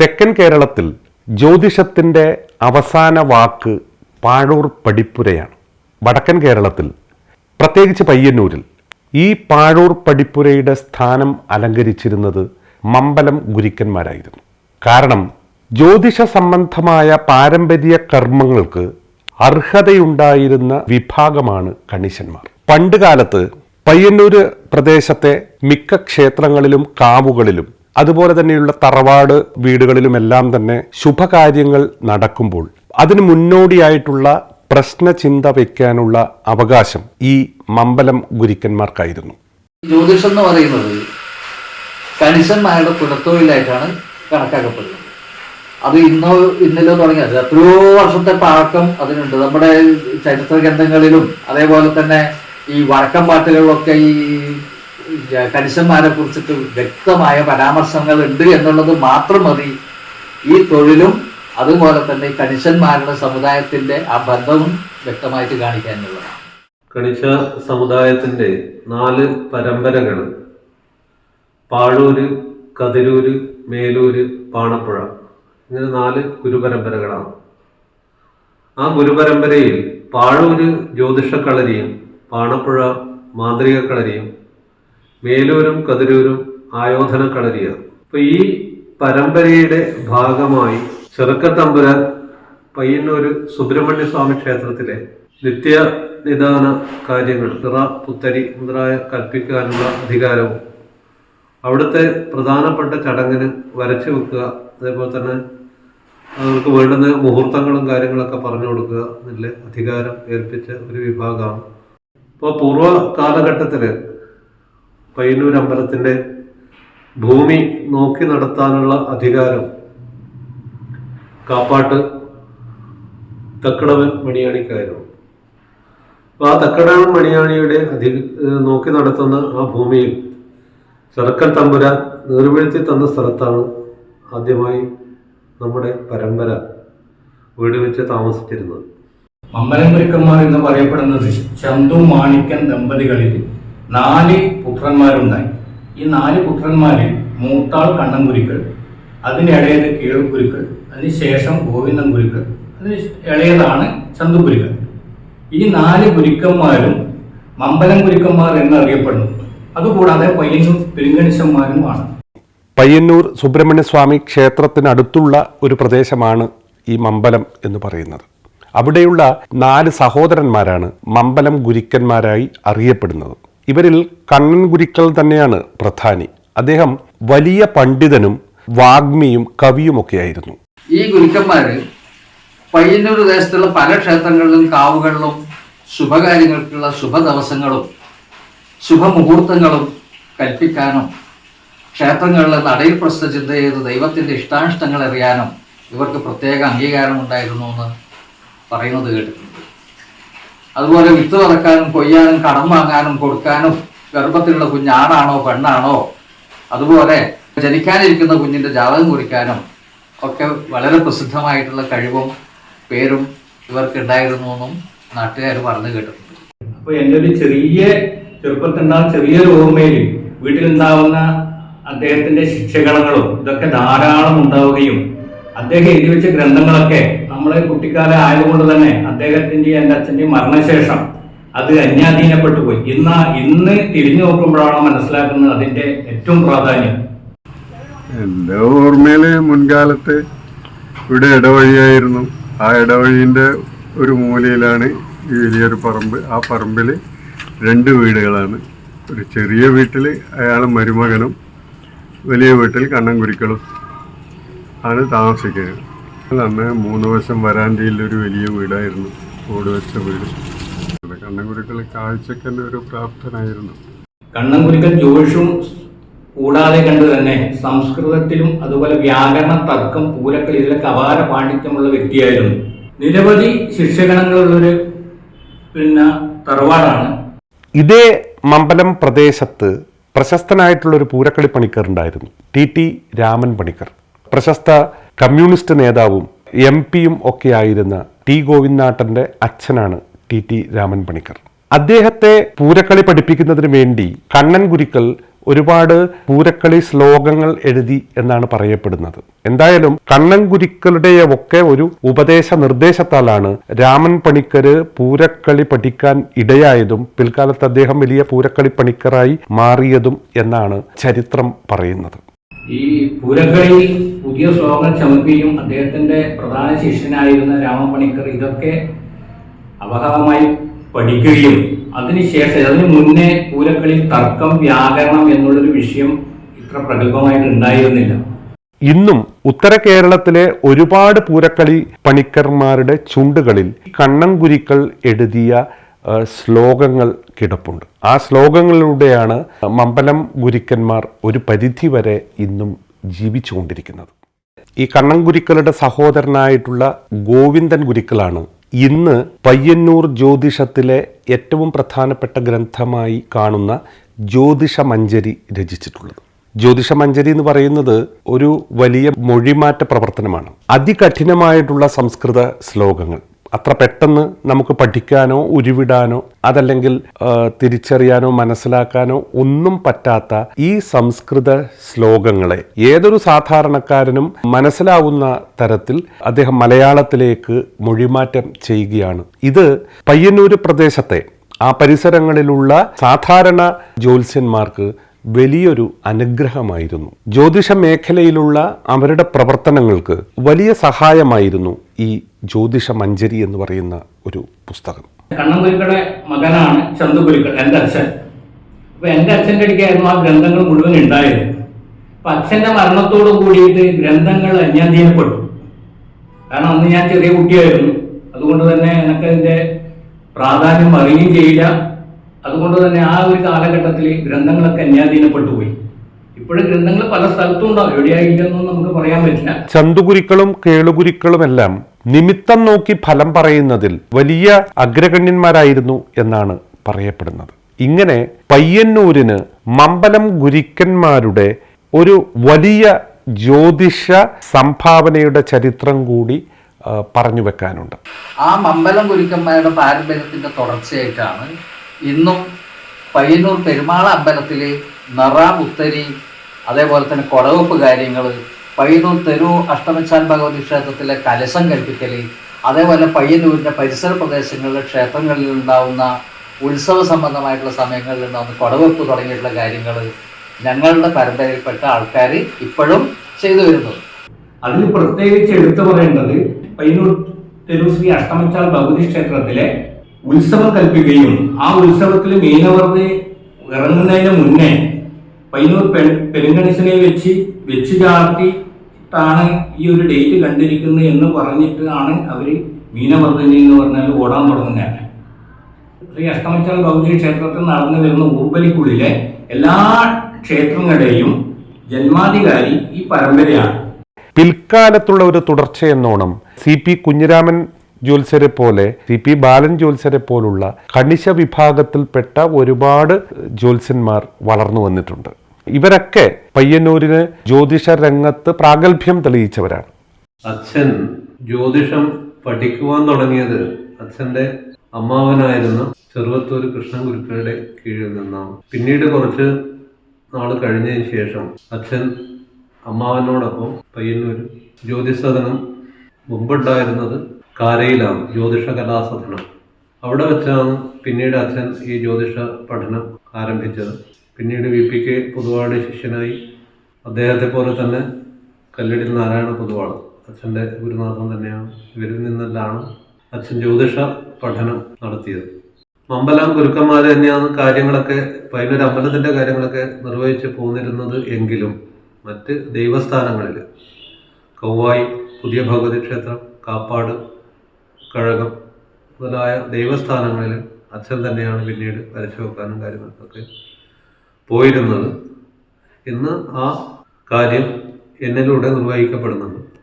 തെക്കൻ കേരളത്തിൽ ജ്യോതിഷത്തിന്റെ അവസാന വാക്ക് പാഴൂർ പടിപ്പുരയാണ്. വടക്കൻ കേരളത്തിൽ പ്രത്യേകിച്ച് പയ്യന്നൂരിൽ ഈ പാഴൂർ പടിപ്പുരയുടെ സ്ഥാനം അലങ്കരിച്ചിരുന്നത് മമ്പലം ഗുരുക്കന്മാരായിരുന്നു. കാരണം ജ്യോതിഷ സംബന്ധമായ പാരമ്പര്യ കർമ്മങ്ങൾക്ക് അർഹതയുണ്ടായിരുന്ന വിഭാഗമാണ് കണിശന്മാർ. പണ്ടുകാലത്ത് പയ്യന്നൂര് പ്രദേശത്തെ മിക്ക ക്ഷേത്രങ്ങളിലും കാവുകളിലും അതുപോലെ തന്നെയുള്ള തറവാട് വീടുകളിലുമെല്ലാം തന്നെ ശുഭകാര്യങ്ങൾ നടക്കുമ്പോൾ അതിന് മുന്നോടിയായിട്ടുള്ള പ്രശ്നചിന്ത വയ്ക്കാനുള്ള അവകാശം ഈ മമ്പലം ഗുരുക്കന്മാർക്കായിരുന്നു. ജ്യോതിഷം എന്ന് പറയുന്നത് കണിശന്മാരുടെ പുലത്തൊഴിലായിട്ടാണ് കണക്കാക്കപ്പെടുന്നത്. അത് ഇന്നോ ഇന്നലോ തുടങ്ങിയത് എത്രയോ വർഷത്തെ പഴക്കം അതിനുണ്ട്. നമ്മുടെ ചരിത്ര ഗ്രന്ഥങ്ങളിലും അതേപോലെ തന്നെ ഈ വഴക്കം പാട്ടുകളിലൊക്കെ ഈ കണിശന്മാരെ കുറിച്ചിട്ട് വ്യക്തമായ പരാമർശങ്ങൾ ഉണ്ട് എന്നുള്ളത് മാത്രം മതി. ഈ തൊഴിലും അതുപോലെ തന്നെ കണിശന്മാരുടെ സമുദായത്തിന്റെ ആ ബന്ധവും വ്യക്തമായിട്ട് കാണിക്കാനുള്ളതാണ് കണിശ സമുദായത്തിന്റെ നാല് പരമ്പരകൾ പാഴൂര് കതിരൂര് മേലൂര് പാണപ്പുഴ. ഇങ്ങനെ നാല് ഗുരുപരമ്പരകളാണ്. ആ ഗുരുപരമ്പരയിൽ പാഴൂര് ജ്യോതിഷക്കളരിയും പാണപ്പുഴ മാന്ത്രിക കളരിയും മേലൂരും കതിരൂരും ആയോധന കളരിയാണ് അപ്പൊ ഈ പരമ്പരയുടെ ഭാഗമായി ചെറുക്കത്തമ്പുരാൻ പയ്യന്നൂര് സുബ്രഹ്മണ്യ സ്വാമി ക്ഷേത്രത്തിലെ നിത്യ നിദാന കാര്യങ്ങൾ നിറ പുത്തരി മുതലായ കൽപ്പിക്കാനുള്ള അധികാരവും അവിടുത്തെ പ്രധാനപ്പെട്ട ചടങ്ങിന് വരച്ചു വെക്കുക അതേപോലെ തന്നെ അവർക്ക് വേണ്ടുന്ന മുഹൂർത്തങ്ങളും കാര്യങ്ങളൊക്കെ പറഞ്ഞു കൊടുക്കുക എന്നുള്ള അധികാരം ഏൽപ്പിച്ച ഒരു വിഭാഗമാണ്. ഇപ്പോൾ പൂർവ കാലഘട്ടത്തിൽ പയ്യന്നൂർ അമ്പലത്തിന്റെ ഭൂമി നോക്കി നടത്താനുള്ള അധികാരം കാപ്പാട്ട് തക്കടവൻ മണിയാണിക്കായിരുന്നു. അപ്പോൾ ആ തക്കടവൻ മണിയാണിയുടെ അധി നോക്കി നടത്തുന്ന ആ ഭൂമിയിൽ ചെറുക്കൽ തമ്പുരാൻ നീർവീഴ്ത്തി തന്ന സ്ഥലത്താണ് ആദ്യമായി നമ്മുടെ പരമ്പര വീട് വെച്ച് താമസിച്ചിരുന്നത്. അമ്പലം മുരുക്കന്മാർ എന്ന് പറയപ്പെടുന്നത് ചന്തു മാണിക്കൻ ദമ്പതികളിൽ നാല് പുത്രന്മാരുണ്ടായി. ഈ നാല് പുത്രന്മാരിൽ മൂത്താൾ കണ്ണൻ ഗുരുക്കൾ അതിനിടയത് കീഴുഗുരുക്കൾ അതിനുശേഷം ഗോവിന്ദൻ ഗുരുക്കൾ അതിന് ഇളയതാണ് ചന്തു ഗുരുക്കൾ ഈ നാല് ഗുരുക്കന്മാരും മമ്പലം ഗുരുക്കന്മാർ എന്നറിയപ്പെടുന്നു. അതുകൂടാതെ പയ്യന്നൂർ പെരുങ്കണിശന്മാരുമാണ് പയ്യന്നൂർ സുബ്രഹ്മണ്യസ്വാമി ക്ഷേത്രത്തിനടുത്തുള്ള ഒരു പ്രദേശമാണ് ഈ മമ്പലം എന്ന് പറയുന്നത്. അവിടെയുള്ള നാല് സഹോദരന്മാരാണ് മമ്പലം ഗുരുക്കന്മാരായി അറിയപ്പെടുന്നത്. ഇവരിൽ കണ്ണൻ ഗുരുക്കൾ തന്നെയാണ് പ്രധാനി. അദ്ദേഹം വലിയ പണ്ഡിതനും വാഗ്മിയും കവിയുമൊക്കെയായിരുന്നു. ഈ ഗുരുക്കന്മാര് പയ്യന്നൂർ ദേശത്തുള്ള പല ക്ഷേത്രങ്ങളിലും കാവുകളിലും ശുഭകാര്യങ്ങൾക്കുള്ള ശുഭ ദിവസങ്ങളും ശുഭമുഹൂർത്തങ്ങളും കൽപ്പിക്കാനും ക്ഷേത്രങ്ങളിലെ നടയിൽ പ്രശ്ന ചിന്ത ചെയ്ത് ദൈവത്തിന്റെ ഇഷ്ടാനിഷ്ടങ്ങൾ അറിയാനും ഇവർക്ക് പ്രത്യേക അംഗീകാരം ഉണ്ടായിരുന്നു എന്ന് പറയുന്നത് കേട്ടിട്ടുണ്ട്. അതുപോലെ വിത്ത് പറക്കാനും കൊയ്യാനും കടം വാങ്ങാനും കൊടുക്കാനും ഗർഭത്തിലുള്ള കുഞ്ഞ് ആണാണോ പെണ്ണാണോ അതുപോലെ ജനിക്കാനിരിക്കുന്ന കുഞ്ഞിന്റെ ജാതകം കുറിക്കാനും ഒക്കെ വളരെ പ്രസിദ്ധമായിട്ടുള്ള കഴിവും പേരും ഇവർക്ക് ഉണ്ടായിരുന്നു എന്നും നാട്ടുകാർ പറഞ്ഞു കേട്ടിട്ടുണ്ട്. അപ്പൊ എന്റെ ഒരു ചെറിയ ചെറുപ്പത്തിലുണ്ടാകുന്ന ചെറിയൊരു ഓർമ്മയിൽ വീട്ടിലുണ്ടാവുന്ന അദ്ദേഹത്തിന്റെ ശിക്ഷകളങ്ങളും ഇതൊക്കെ ധാരാളം ഉണ്ടാവുകയും അദ്ദേഹം എഴുതി വെച്ച ഗ്രന്ഥങ്ങളൊക്കെ നമ്മളെ കുട്ടിക്കാലം ആയതുകൊണ്ട് തന്നെ അദ്ദേഹത്തിന്റെയും എന്റെ അച്ഛന്റെയും മരണശേഷം അത് അന്യാധീനപ്പെട്ടു പോയി. ഇന്ന് ഇന്ന് തിരിഞ്ഞു നോക്കുമ്പോഴാണ് മനസ്സിലാക്കുന്നത് അതിന്റെ ഏറ്റവും പ്രാധാന്യം? എന്റെ ഓർമ്മയിൽ മുൻകാലത്ത് ഇവിടെ ഇടവഴിയായിരുന്നു. ആ ഇടവഴിന്റെ ഒരു മൂലയിലാണ് ഈ വലിയൊരു പറമ്പ്. ആ പറമ്പിൽ രണ്ട് വീടുകളാണ്. ഒരു ചെറിയ വീട്ടിൽ അയാളും മരുമകനും വലിയ വീട്ടിൽ കണ്ണൻ കുരുക്കളും ആണ് താമസിക്കുന്നത്. അന്ന് മൂന്ന് വശം വരാന്തയിൽ ഒരു വലിയ വീടായിരുന്നു. ഓട് വെച്ച വീട്. കണ്ണൻകുരുക്കൾ കാഴ്ചക്ക് തന്നെ ഒരു പ്രാപ്തനായിരുന്നു. കണ്ണൻകുരിക്കൽ ജോഷും കൂടാതെ കണ്ട് തന്നെ സംസ്കൃതത്തിലും അതുപോലെ വ്യാകരണ തർക്കം പൂരക്കൾ ഇതിലൊക്കെ അപാര പാണ്ഡിത്യമുള്ള വ്യക്തിയായിരുന്നു. നിരവധി ശിക്ഷഗണങ്ങളുള്ളൊരു പിന്നെ തറവാടാണ്. ഇതേ മമ്പലം പ്രദേശത്ത് പ്രശസ്തനായിട്ടുള്ള ഒരു പൂരക്കളി പണിക്കർ ഉണ്ടായിരുന്നു ടി ടി രാമൻ പണിക്കർ. പ്രശസ്ത കമ്മ്യൂണിസ്റ്റ് നേതാവും എം പിയും ഒക്കെ ആയിരുന്ന ടി ഗോവിന്ദനാട്ടന്റെ അച്ഛനാണ് ടി ടി രാമൻ പണിക്കർ. അദ്ദേഹത്തെ പൂരക്കളി പഠിപ്പിക്കുന്നതിന് വേണ്ടി കണ്ണൻ ഗുരുക്കൾ ഒരുപാട് പൂരക്കളി ശ്ലോകങ്ങൾ എഴുതി എന്നാണ് പറയപ്പെടുന്നത്. എന്തായാലും കണ്ണൻ ഗുരുക്കളുടെ ഒക്കെ ഒരു ഉപദേശ നിർദ്ദേശത്താലാണ് രാമൻ പണിക്കര് പൂരക്കളി പഠിക്കാൻ ഇടയായതും പിൽക്കാലത്ത് അദ്ദേഹം വലിയ പൂരക്കളി പണിക്കറായി മാറിയതും എന്നാണ് ചരിത്രം പറയുന്നത്. ഈ പൂരക്കളി പുതിയ ശ്ലോകം ചമക്കുകയും അദ്ദേഹത്തിന്റെ പ്രധാന ശിഷ്യനായിരുന്ന രാമപണിക്കർ ഇതൊക്കെ അപഹമായി പഠിക്കുകയും അതിനുശേഷം അതിന് മുന്നേ പൂരക്കളി തർക്കം വ്യാകരണം എന്നുള്ളൊരു വിഷയം ഇത്ര പ്രഗത്ഭമായിട്ട് ഉണ്ടായിരുന്നില്ല. ഇന്നും ഉത്തര കേരളത്തിലെ ഒരുപാട് പൂരക്കളി പണിക്കർമാരുടെ ചുണ്ടുകളിൽ കണ്ണൻ ഗുരുക്കൾ എഴുതിയ ശ്ലോകങ്ങൾ കിടപ്പുണ്ട്. ആ ശ്ലോകങ്ങളിലൂടെയാണ് മമ്പലം ഗുരുക്കന്മാർ ഒരു പരിധി വരെ ഇന്നും ജീവിച്ചുകൊണ്ടിരിക്കുന്നത്. ഈ കണ്ണൻ ഗുരുക്കളുടെ സഹോദരനായിട്ടുള്ള ഗോവിന്ദൻ ഗുരുക്കളാണ് ഇന്ന് പയ്യന്നൂർ ജ്യോതിഷത്തിലെ ഏറ്റവും പ്രധാനപ്പെട്ട ഗ്രന്ഥമായി കാണുന്ന ജ്യോതിഷമഞ്ജരി രചിച്ചിട്ടുള്ളത്. ജ്യോതിഷമഞ്ജരി എന്ന് പറയുന്നത് ഒരു വലിയ മൊഴിമാറ്റ പ്രവർത്തനമാണ്. അതികഠിനമായിട്ടുള്ള സംസ്കൃത ശ്ലോകങ്ങൾ. അത്ര പെട്ടെന്ന് നമുക്ക് പഠിക്കാനോ ഉരുവിടാനോ അതല്ലെങ്കിൽ തിരിച്ചറിയാനോ മനസ്സിലാക്കാനോ ഒന്നും പറ്റാത്ത ഈ സംസ്കൃത ശ്ലോകങ്ങളെ ഏതൊരു സാധാരണക്കാരനും മനസ്സിലാവുന്ന തരത്തിൽ അദ്ദേഹം മലയാളത്തിലേക്ക് മൊഴിമാറ്റം ചെയ്യുകയാണ്. ഇത് പയ്യന്നൂര് പ്രദേശത്തെ ആ പരിസരങ്ങളിലുള്ള സാധാരണ ജ്യോത്സ്യന്മാർക്ക് വലിയൊരു അനുഗ്രഹമായിരുന്നു. ജ്യോതിഷ മേഖലയിലുള്ള അവരുടെ പ്രവർത്തനങ്ങൾക്ക് വലിയ സഹായമായിരുന്നു ഈ ജ്യോതിഷ മഞ്ജരി എന്ന് പറയുന്ന ഒരു പുസ്തകം. കണ്ണൻ ഗുരുക്കളുടെ മകനാണ് ചന്തു ഗുരുക്കൾ എന്റെ അച്ഛൻ. അപ്പോൾ എന്റെ അച്ഛന്റെ അടുക്കായിരുന്നു ആ ഗ്രന്ഥങ്ങൾ മുഴുവൻ ഉണ്ടായത്. അപ്പം അച്ഛന്റെ മരണത്തോട് കൂടിയിട്ട് ഗ്രന്ഥങ്ങൾ അന്യാധീനപ്പെട്ടു. കാരണം അന്ന് ഞാൻ ചെറിയ കുട്ടിയായിരുന്നു. അതുകൊണ്ട് തന്നെ എനിക്ക് അതിന്റെ പ്രാധാന്യം അറിയുകയും ചെയ്യില്ല. അതുകൊണ്ട് തന്നെ ആ ഒരു കാലഘട്ടത്തിൽ ഗ്രന്ഥങ്ങളൊക്കെ അന്യാധീനപ്പെട്ടു പോയി. ഇപ്പോഴും ഗ്രന്ഥങ്ങൾ പല സ്ഥലത്തും ഉണ്ടാവും. എവിടെയായില്ലെന്നും നമുക്ക് പറയാൻ പറ്റില്ല. ചന്തുകുരുക്കളും കേളുകുരുക്കളും എല്ലാം നിമിത്തം നോക്കി ഫലം പറയുന്നതിൽ വലിയ അഗ്രഗണ്യന്മാരായിരുന്നു എന്നാണ് പറയപ്പെടുന്നത്. ഇങ്ങനെ പയ്യന്നൂരിന് മമ്പലം ഗുരുക്കന്മാരുടെ ഒരു വലിയ ജ്യോതിഷ സംഭാവനയുടെ ചരിത്രം കൂടി പറഞ്ഞു വെക്കാനുണ്ട്. ആ മമ്പലം ഗുരുക്കന്മാരുടെ പാരമ്പര്യത്തിന്റെ തുടർച്ചയായിട്ടാണ് ഇന്നും പയ്യന്നൂർ പെരുമാള അമ്പലത്തിൽ നറാം ഉത്തരി അതേപോലെ തന്നെ കൊടവപ്പ് കാര്യങ്ങൾ പയ്യന്നൂർ തെരു അഷ്ടമച്ചാൻ ഭഗവതി ക്ഷേത്രത്തിലെ കലശം കൽപ്പിക്കൽ അതേപോലെ പയ്യന്നൂരിന്റെ പരിസര പ്രദേശങ്ങളിലെ ക്ഷേത്രങ്ങളിൽ ഉണ്ടാവുന്ന ഉത്സവ സംബന്ധമായിട്ടുള്ള സമയങ്ങളിൽ ഉണ്ടാവുന്ന കൊടവെപ്പ് തുടങ്ങിയിട്ടുള്ള കാര്യങ്ങൾ ഞങ്ങളുടെ പരമ്പരയിൽപ്പെട്ട ആൾക്കാർ ഇപ്പോഴും ചെയ്തു വരുന്നത്. അതിൽ പ്രത്യേകിച്ച് എടുത്തു പറയേണ്ടത് പയ്യന്നൂർ തെരുശ്രീ അഷ്ടമച്ചാൽ ഭഗവതി ക്ഷേത്രത്തിലെ ഉത്സവം കൽപ്പിക്കുകയും ആ ഉത്സവത്തിൽ മീനവർന്ന് ഇറങ്ങുന്നതിന് മുന്നേ പയ്യന്നൂർ പെ പെരുങ്കണിശനെ വെച്ച് വെച്ച് ചാർത്തിട്ടാണ് ഈ ഒരു ഡേറ്റ് കണ്ടിരിക്കുന്നത് എന്ന് ആണ് അവർ മീനവർദ്ധന എന്ന് പറഞ്ഞാൽ ഓടാൻ തുടങ്ങുന്നത് ശ്രീ അഷ്ടമച്ചാൽ ഭൗതിക ക്ഷേത്രത്തിൽ നടന്നു വരുന്ന ഊർബലിക്കുള്ളിലെ എല്ലാ ക്ഷേത്രങ്ങളുടെയും ജന്മാധികാരി ഈ പരമ്പരയാണ്. പിൽക്കാലത്തുള്ള ഒരു തുടർച്ചയെന്നോണം സി പി കുഞ്ഞിരാമൻ ജ്യോത്സ്യരെ പോലെ സി പി ബാലൻ ജ്യോത്സ്യരെ പോലുള്ള കണിശ വിഭാഗത്തിൽപ്പെട്ട ഒരുപാട് ജ്യോത്സ്യന്മാർ വളർന്നു വന്നിട്ടുണ്ട്. ഇവരൊക്കെ പയ്യന്നൂരിന് ജ്യോതിഷ രംഗത്ത് പ്രാഗൽഭ്യം തെളിയിച്ചവരാണ്. അച്ഛൻ ജ്യോതിഷം പഠിക്കുവാൻ തുടങ്ങിയത് അച്ഛന്റെ അമ്മാവനായിരുന്ന. ചെറുവത്തൂർ കൃഷ്ണൻ ഗുരുക്കളുടെ കീഴിൽ നിന്നാണ്. പിന്നീട് കുറച്ച് നാൾ കഴിഞ്ഞതിന് ശേഷം അച്ഛൻ അമ്മാവനോടൊപ്പം പയ്യന്നൂർ ജ്യോതിസദനം മുമ്പുണ്ടായിരുന്നത് കാരയിലാണ് ജ്യോതിഷ കലാസദനം. അവിടെ വെച്ചാണ് പിന്നീട് അച്ഛൻ ഈ ജ്യോതിഷ പഠനം ആരംഭിച്ചത്. പിന്നീട് വി പി കെ പൊതുവാട് ശിഷ്യനായി അദ്ദേഹത്തെ പോലെ തന്നെ കല്ലടിൽ നാരായണ പൊതുവാൾ അച്ഛന്റെ ഗുരുനാഥൻ തന്നെയാണ്. ഇവരിൽ നിന്നെല്ലാണ് അച്ഛൻ ജ്യോതിഷ പഠനം നടത്തിയത്. മമ്പലം ഗുരുക്കന്മാർ തന്നെയാണ് കാര്യങ്ങളൊക്കെ പൈനൊരു അമ്പലത്തിന്റെ കാര്യങ്ങളൊക്കെ നിർവഹിച്ച് പോന്നിരുന്നത് എങ്കിലും മറ്റ് ദൈവസ്ഥാനങ്ങളിൽ കൗവായി പുതിയ ഭഗവതി ക്ഷേത്രം കാപ്പാട് കഴകം മുതലായ ദൈവസ്ഥാനങ്ങളിൽ അച്ഛൻ തന്നെയാണ് പിന്നീട് വരച്ചു വെക്കാനും കാര്യങ്ങൾക്കൊക്കെ പോയിരുന്നത്. ഇന്ന് ആ കാര്യം എന്നിലൂടെ നിർവഹിക്കപ്പെടുന്നുണ്ട്.